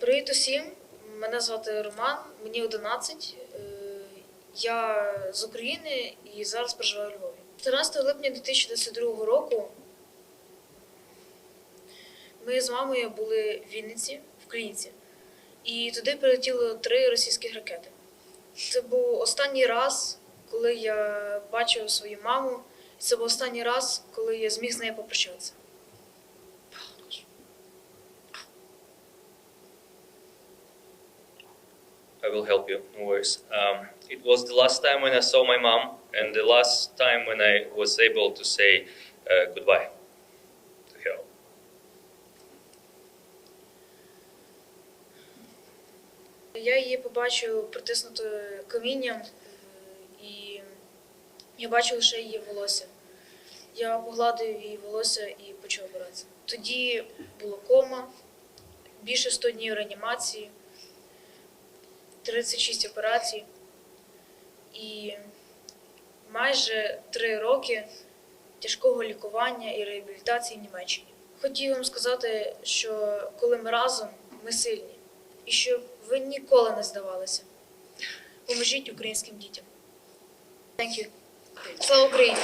Привіт усім! Мене звати Роман, мені 11. Е, Я з України і зараз проживаю у Львові. 14 липня 2022 року ми з мамою були в Вінниці, в клініці, і туди прилетіло три російських ракети. Це був останній раз, коли я бачив свою маму, це був останній раз, коли я зміг з нею попрощатися. I will help you, no worries. Um, it was the last time when I saw my mom, and the last time when I was able to say uh, goodbye to her. Я її побачив притиснутою камінням, і я бачив лише її волосся. Я погладив її волосся і почав обиратися. Тоді була кома, більше 100 днів реанімації, 36 операцій і майже 3 роки тяжкого лікування і реабілітації в Німеччині. Хотів вам сказати, що коли ми разом, ми сильні і щоб ви ніколи не здавалися. Поможіть українським дітям. Thank. Слава Україні!